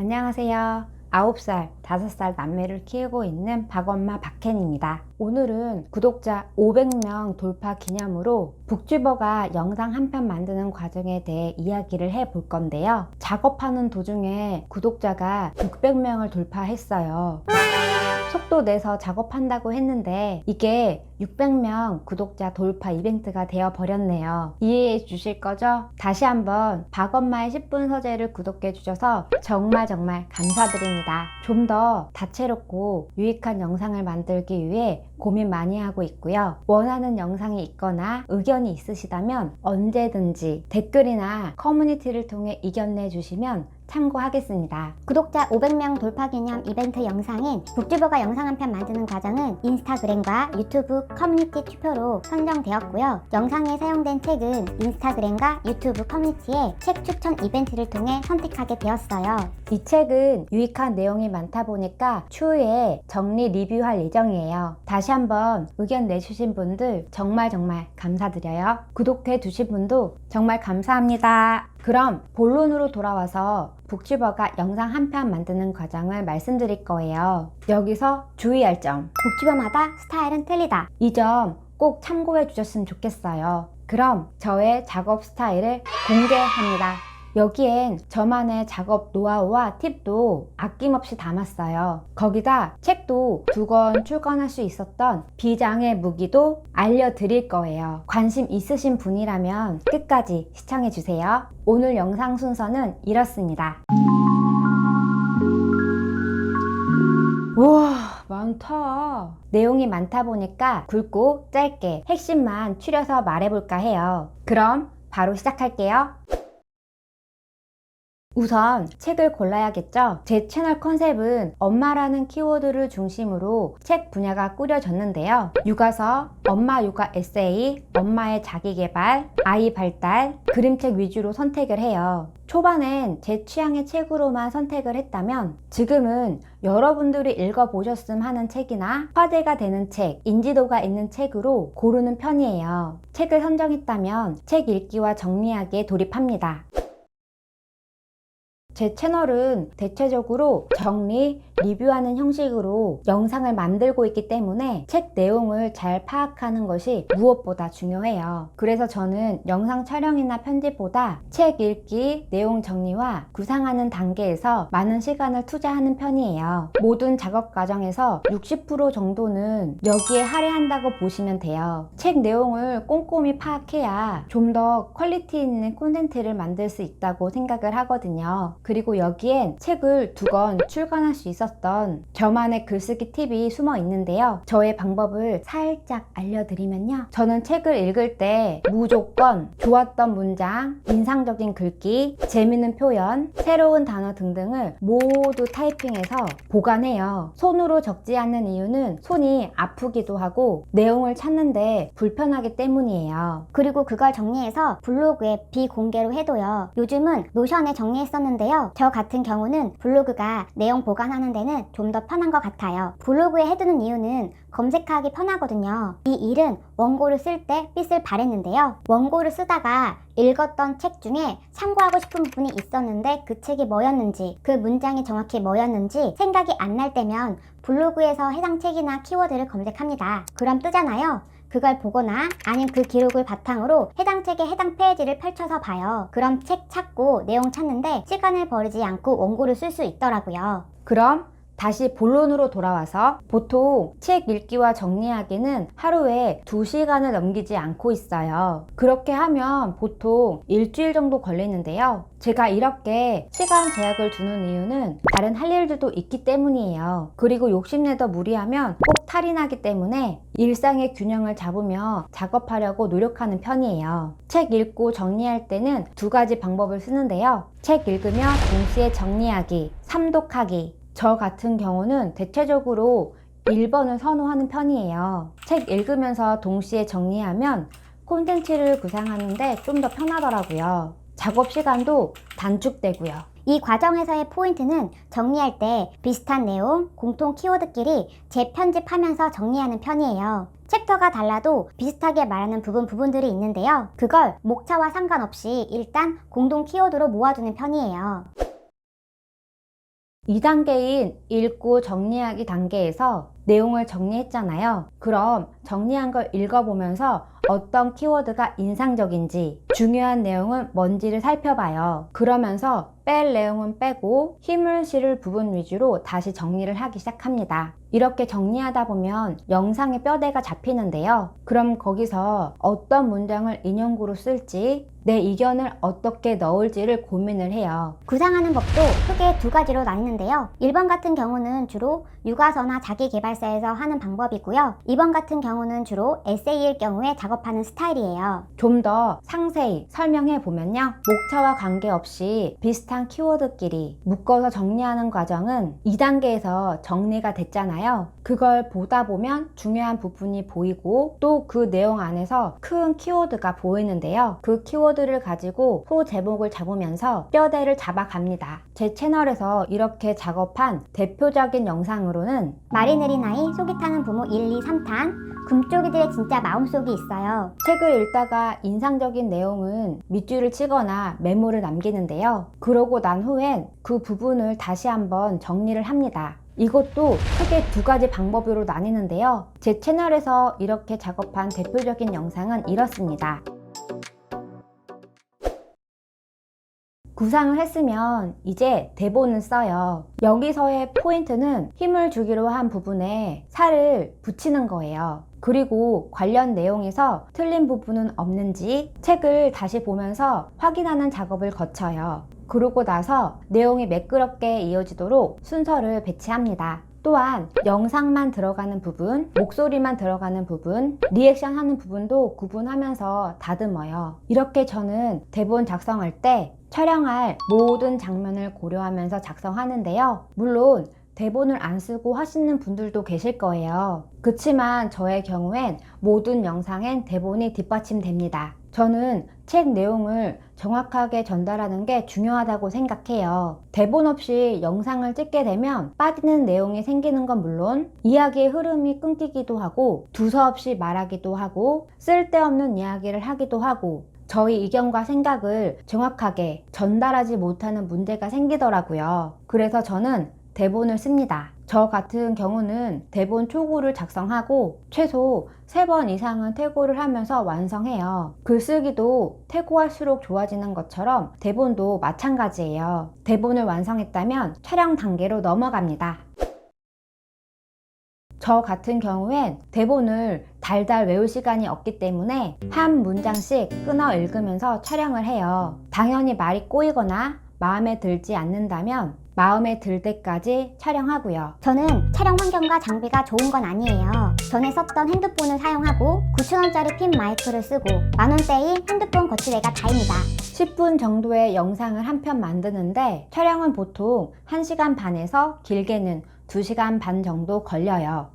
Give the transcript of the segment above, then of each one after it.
안녕하세요. 9살, 5살 남매를 키우고 있는 박엄마 박현입니다. 오늘은 구독자 500명 돌파 기념으로 북튜버가 영상 한 편 만드는 과정에 대해 이야기를 해 볼 건데요. 작업하는 도중에 구독자가 600명을 돌파했어요. 속도 내서 작업한다고 했는데 이게 600명 구독자 돌파 이벤트가 되어 버렸네요. 이해해 주실 거죠? 다시 한번 박엄마의 10분 서재를 구독해 주셔서 정말 정말 감사드립니다. 좀 더 다채롭고 유익한 영상을 만들기 위해 고민 많이 하고 있고요. 원하는 영상이 있거나 의견이 있으시다면 언제든지 댓글이나 커뮤니티를 통해 의견 내 주시면 참고하겠습니다. 구독자 500명 돌파 기념 이벤트 영상인 북튜버가 영상 한 편 만드는 과정은 인스타그램과 유튜브 커뮤니티 투표로 선정되었고요. 영상에 사용된 책은 인스타그램과 유튜브 커뮤니티의 책 추천 이벤트를 통해 선택하게 되었어요. 이 책은 유익한 내용이 많다 보니까 추후에 정리 리뷰할 예정이에요. 다시 한번 의견 내주신 분들 정말 정말 감사드려요. 구독해 주신 분도 정말 감사합니다. 그럼 본론으로 돌아와서 북튜버가 영상 한 편 만드는 과정을 말씀드릴 거예요. 여기서 주의할 점. 북튜버마다 스타일은 틀리다. 이 점 꼭 참고해 주셨으면 좋겠어요. 그럼 저의 작업 스타일을 공개합니다. 여기엔 저만의 작업 노하우와 팁도 아낌없이 담았어요. 거기다 책도 두 권 출간할 수 있었던 비장의 무기도 알려드릴 거예요. 관심 있으신 분이라면 끝까지 시청해주세요. 오늘 영상 순서는 이렇습니다. 우와 많다 내용이 많다 보니까 굵고 짧게 핵심만 추려서 말해볼까 해요 그럼 바로 시작할게요 우선 책을 골라야겠죠? 제 채널 컨셉은 엄마라는 키워드를 중심으로 책 분야가 꾸려졌는데요. 육아서, 엄마 육아 에세이, 엄마의 자기개발, 아이 발달, 그림책 위주로 선택을 해요. 초반엔 제 취향의 책으로만 선택을 했다면 지금은 여러분들이 읽어보셨음 하는 책이나 화제가 되는 책, 인지도가 있는 책으로 고르는 편이에요. 책을 선정했다면 책 읽기와 정리하기에 돌입합니다. 제 채널은 대체적으로 정리, 리뷰하는 형식으로 영상을 만들고 있기 때문에 책 내용을 잘 파악하는 것이 무엇보다 중요해요. 그래서 저는 영상 촬영이나 편집보다 책 읽기, 내용 정리와 구상하는 단계에서 많은 시간을 투자하는 편이에요. 모든 작업 과정에서 60% 정도는 여기에 할애한다고 보시면 돼요. 책 내용을 꼼꼼히 파악해야 좀 더 퀄리티 있는 콘텐츠를 만들 수 있다고 생각을 하거든요. 그리고 여기엔 책을 두 권 출간할 수 있 었던 저만의 글쓰기 팁이 숨어 있는데요. 저의 방법을 살짝 알려드리면요. 저는 책을 읽을 때 무조건 좋았던 문장, 인상적인 글귀, 재밌는 표현, 새로운 단어 등등을 모두 타이핑해서 보관해요. 손으로 적지 않는 이유는 손이 아프기도 하고 내용을 찾는데 불편하기 때문이에요. 그리고 그걸 정리해서 블로그에 비공개로 해둬요. 요즘은 노션에 정리했었는데요. 저 같은 경우는 블로그가 내용 보관하는 데는 좀 더 편한 것 같아요. 블로그에 해두는 이유는 검색하기 편하거든요. 이 일은 원고를 쓸때 삐을 바랬는데요. 원고를 쓰다가 읽었던 책 중에 참고하고 싶은 부분이 있었는데 그 책이 뭐였는지, 그 문장이 정확히 뭐였는지 생각이 안 날 때면 블로그에서 해당 책이나 키워드를 검색합니다. 그럼 뜨잖아요. 그걸 보거나 아니면 그 기록을 바탕으로 해당 책의 해당 페이지를 펼쳐서 봐요. 그럼 책 찾고 내용 찾는데 시간을 버리지 않고 원고를 쓸 수 있더라고요. 그럼 다시 본론으로 돌아와서 보통 책 읽기와 정리하기는 하루에 2시간을 넘기지 않고 있어요. 그렇게 하면 보통 일주일 정도 걸리는데요. 제가 이렇게 시간 제약을 두는 이유는 다른 할 일들도 있기 때문이에요. 그리고 욕심내더 무리하면 꼭 탈이 나기 때문에 일상의 균형을 잡으며 작업하려고 노력하는 편이에요. 책 읽고 정리할 때는 두 가지 방법을 쓰는데요. 책 읽으며 동시에 정리하기, 삼독하기, 저 같은 경우는 대체적으로 1번을 선호하는 편이에요. 책 읽으면서 동시에 정리하면 콘텐츠를 구상하는데 좀 더 편하더라고요. 작업 시간도 단축되고요. 이 과정에서의 포인트는 정리할 때 비슷한 내용, 공통 키워드끼리 재편집하면서 정리하는 편이에요. 챕터가 달라도 비슷하게 말하는 부분 부분들이 있는데요. 그걸 목차와 상관없이 일단 공동 키워드로 모아두는 편이에요. 2단계인 읽고 정리하기 단계에서 내용을 정리했잖아요. 그럼 정리한 걸 읽어보면서 어떤 키워드가 인상적인지 중요한 내용은 뭔지를 살펴봐요. 그러면서 뺄 내용은 빼고 힘을 실을 부분 위주로 다시 정리를 하기 시작합니다. 이렇게 정리하다 보면 영상의 뼈대가 잡히는데요. 그럼 거기서 어떤 문장을 인용구로 쓸지 내 의견을 어떻게 넣을지를 고민을 해요. 구상하는 법도 크게 두 가지로 나뉘는데요. 1번 같은 경우는 주로 육아서나 자기개발서에서 하는 방법이고요. 2번 같은 경우는 주로 에세이일 경우에 작업하는 스타일이에요. 좀 더 상세히 설명해 보면요. 목차와 관계없이 비슷한 키워드끼리 묶어서 정리하는 과정은 2단계에서 정리가 됐잖아요. 그걸 보다 보면 중요한 부분이 보이고 또 그 내용 안에서 큰 키워드가 보이는데요. 그 키워드를 가지고 소 제목을 잡으면서 뼈대를 잡아갑니다. 제 채널에서 이렇게 작업한 대표적인 영상으로는 말이 느린 아이, 속이 타는 부모 1, 2, 3탄, 금쪽이들의 진짜 마음속이 있어요. 책을 읽다가 인상적인 내용은 밑줄을 치거나 메모를 남기는데요. 그러고 난 후엔 그 부분을 다시 한번 정리를 합니다. 이것도 크게 두 가지 방법으로 나뉘는데요. 제 채널에서 이렇게 작업한 대표적인 영상은 이렇습니다. 구상을 했으면 이제 대본을 써요. 여기서의 포인트는 힘을 주기로 한 부분에 살을 붙이는 거예요. 그리고 관련 내용에서 틀린 부분은 없는지 책을 다시 보면서 확인하는 작업을 거쳐요. 그러고 나서 내용이 매끄럽게 이어지도록 순서를 배치합니다. 또한 영상만 들어가는 부분, 목소리만 들어가는 부분, 리액션 하는 부분도 구분하면서 다듬어요. 이렇게 저는 대본 작성할 때 촬영할 모든 장면을 고려하면서 작성하는데요. 물론 대본을 안 쓰고 하시는 분들도 계실 거예요. 그치만 저의 경우엔 모든 영상엔 대본이 뒷받침됩니다. 저는 책 내용을 정확하게 전달하는 게 중요하다고 생각해요. 대본 없이 영상을 찍게 되면 빠지는 내용이 생기는 건 물론 이야기의 흐름이 끊기기도 하고 두서없이 말하기도 하고 쓸데없는 이야기를 하기도 하고 저희 의견과 생각을 정확하게 전달하지 못하는 문제가 생기더라고요. 그래서 저는 대본을 씁니다. 저 같은 경우는 대본 초고를 작성하고 최소 3번 이상은 퇴고를 하면서 완성해요. 글쓰기도 퇴고할수록 좋아지는 것처럼 대본도 마찬가지예요. 대본을 완성했다면 촬영 단계로 넘어갑니다. 저 같은 경우엔 대본을 달달 외울 시간이 없기 때문에 한 문장씩 끊어 읽으면서 촬영을 해요. 당연히 말이 꼬이거나 마음에 들지 않는다면 마음에 들 때까지 촬영하고요. 저는 촬영 환경과 장비가 좋은 건 아니에요. 전에 썼던 핸드폰을 사용하고 9,000원짜리 핀 마이크를 쓰고 만원대인 핸드폰 거치대가 다입니다. 10분 정도의 영상을 한 편 만드는데 촬영은 보통 1시간 반에서 길게는 2시간 반 정도 걸려요.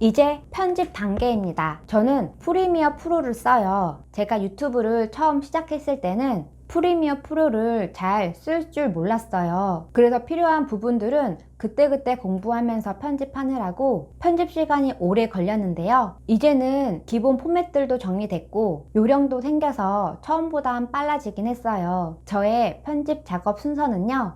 이제 편집 단계입니다. 저는 프리미어 프로를 써요. 제가 유튜브를 처음 시작했을 때는 프리미어 프로를 잘 쓸 줄 몰랐어요. 그래서 필요한 부분들은 그때그때 공부하면서 편집하느라고 편집 시간이 오래 걸렸는데요. 이제는 기본 포맷들도 정리됐고 요령도 생겨서 처음보단 빨라지긴 했어요. 저의 편집 작업 순서는요.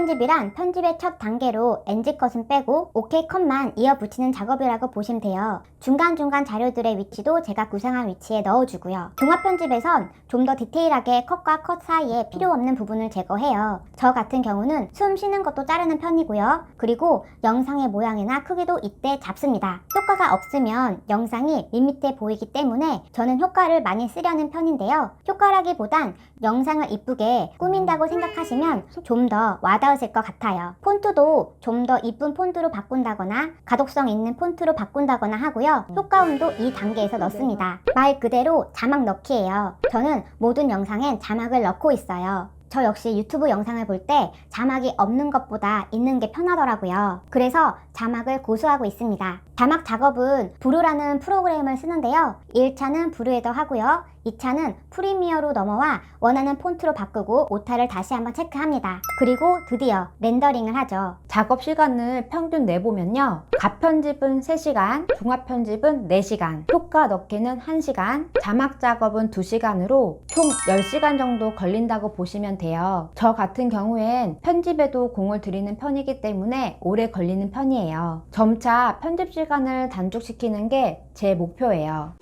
편집이란 편집의 첫 단계로 NG 컷은 빼고 OK 컷만 이어 붙이는 작업이라고 보시면 돼요. 중간중간 자료들의 위치도 제가 구상한 위치에 넣어주고요. 종합 편집에선 좀 더 디테일하게 컷과 컷 사이에 필요 없는 부분을 제거해요. 저 같은 경우는 숨 쉬는 것도 자르는 편이고요. 그리고 영상의 모양이나 크기도 이때 잡습니다. 효과가 없으면 영상이 밋밋해 보이기 때문에 저는 효과를 많이 쓰려는 편인데요. 효과라기보단 영상을 이쁘게 꾸민다고 생각하시면 좀 더 와닿 으실 것 같아요. 폰트도 좀 더 이쁜 폰트로 바꾼다거나 가독성 있는 폰트로 바꾼다거나 하고요. 효과음도 이 단계에서 넣습니다. 말 그대로 자막 넣기예요. 저는 모든 영상엔 자막을 넣고 있어요. 저 역시 유튜브 영상을 볼 때 자막이 없는 것보다 있는 게 편하더라고요. 그래서 자막을 고수하고 있습니다. 자막 작업은 브루라는 프로그램을 쓰는데요. 1차는 브루에더 하고요. 2차는 프리미어로 넘어와 원하는 폰트로 바꾸고 오타를 다시 한번 체크합니다. 그리고 드디어 렌더링을 하죠. 작업 시간을 평균 내보면요. 가편집은 3시간, 종합편집은 4시간, 효과 넣기는 1시간, 자막 작업은 2시간으로 총 10시간 정도 걸린다고 보시면 돼요. 저 같은 경우엔 편집에도 공을 들이는 편이기 때문에 오래 걸리는 편이에요. 점차 편집 시간 을 단축시키는 게 제 목표예요.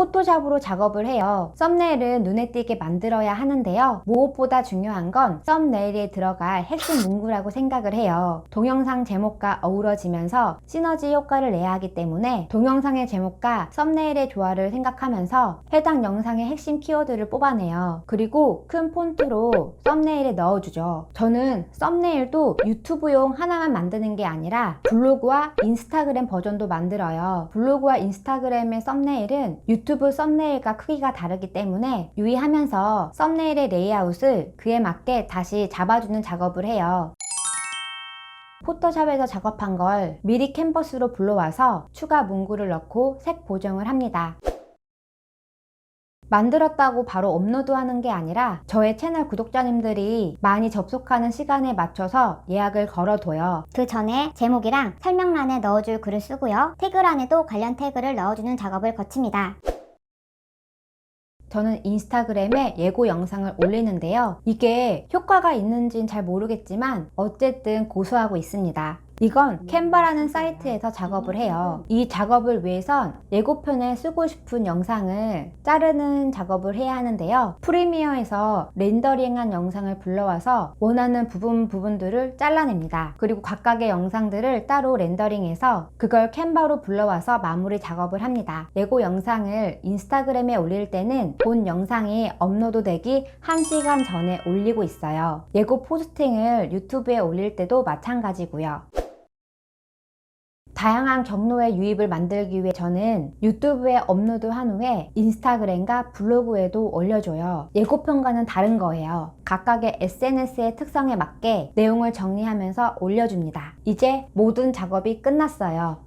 포토샵으로 작업을 해요. 썸네일은 눈에 띄게 만들어야 하는데요. 무엇보다 중요한 건 썸네일에 들어갈 핵심 문구라고 생각을 해요. 동영상 제목과 어우러지면서 시너지 효과를 내야 하기 때문에 동영상의 제목과 썸네일의 조화를 생각하면서 해당 영상의 핵심 키워드를 뽑아내요. 그리고 큰 폰트로 썸네일에 넣어주죠. 저는 썸네일도 유튜브용 하나만 만드는 게 아니라 블로그와 인스타그램 버전도 만들어요. 블로그와 인스타그램의 썸네일은 유튜브 썸네일과 크기가 다르기 때문에 유의하면서 썸네일의 레이아웃을 그에 맞게 다시 잡아주는 작업을 해요. 포토샵에서 작업한 걸 미리 캔버스로 불러와서 추가 문구를 넣고 색 보정을 합니다. 만들었다고 바로 업로드하는 게 아니라 저의 채널 구독자님들이 많이 접속하는 시간에 맞춰서 예약을 걸어둬요. 그 전에 제목이랑 설명란에 넣어줄 글을 쓰고요. 태그란에도 관련 태그를 넣어주는 작업을 거칩니다. 저는 인스타그램에 예고 영상을 올리는데요. 이게 효과가 있는지는 잘 모르겠지만 어쨌든 고수하고 있습니다. 이건 캔바라는 사이트에서 작업을 해요. 이 작업을 위해선 예고편에 쓰고 싶은 영상을 자르는 작업을 해야 하는데요. 프리미어에서 렌더링한 영상을 불러와서 원하는 부분 부분들을 잘라냅니다. 그리고 각각의 영상들을 따로 렌더링해서 그걸 캔바로 불러와서 마무리 작업을 합니다. 예고 영상을 인스타그램에 올릴 때는 본 영상이 업로드 되기 1시간 전에 올리고 있어요. 예고 포스팅을 유튜브에 올릴 때도 마찬가지고요. 다양한 경로의 유입을 만들기 위해 저는 유튜브에 업로드한 후에 인스타그램과 블로그에도 올려줘요. 예고편과는 다른 거예요. 각각의 SNS의 특성에 맞게 내용을 정리하면서 올려줍니다. 이제 모든 작업이 끝났어요.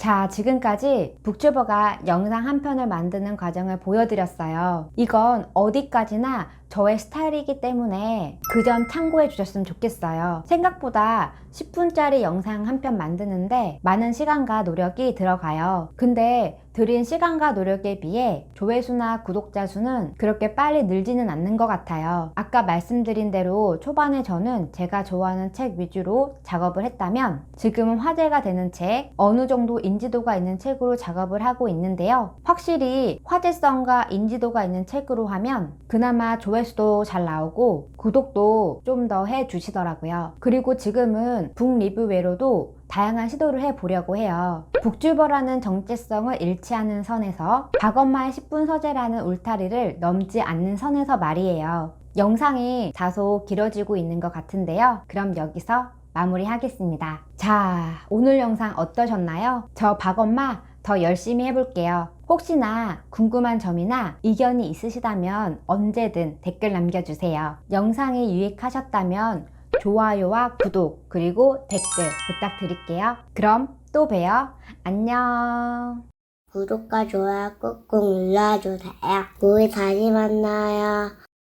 자, 지금까지 북튜버가 영상 한 편을 만드는 과정을 보여드렸어요. 이건 어디까지나 저의 스타일이기 때문에 그 점 참고해 주셨으면 좋겠어요. 생각보다 10분짜리 영상 한 편 만드는데 많은 시간과 노력이 들어가요. 근데 들인 시간과 노력에 비해 조회수나 구독자 수는 그렇게 빨리 늘지는 않는 것 같아요. 아까 말씀드린 대로 초반에 저는 제가 좋아하는 책 위주로 작업을 했다면 지금은 화제가 되는 책, 어느 정도 인지도가 있는 책으로 작업을 하고 있는데요. 확실히 화제성과 인지도가 있는 책으로 하면 그나마 조회수도 잘 나오고 구독도 좀 더 해 주시더라고요. 그리고 지금은 북 리뷰 외로도 다양한 시도를 해보려고 해요. 북튜버라는 정체성을 일치하는 선에서 박엄마의 10분 서재라는 울타리를 넘지 않는 선에서 말이에요. 영상이 다소 길어지고 있는 것 같은데요. 그럼 여기서 마무리하겠습니다. 자, 오늘 영상 어떠셨나요? 저 박엄마 더 열심히 해볼게요. 혹시나 궁금한 점이나 의견이 있으시다면 언제든 댓글 남겨주세요. 영상이 유익하셨다면 좋아요와 구독 그리고 댓글 부탁드릴게요. 그럼 또 봬요. 안녕. 구독과 좋아요 꾹꾹 눌러주세요. 우리 다시 만나요.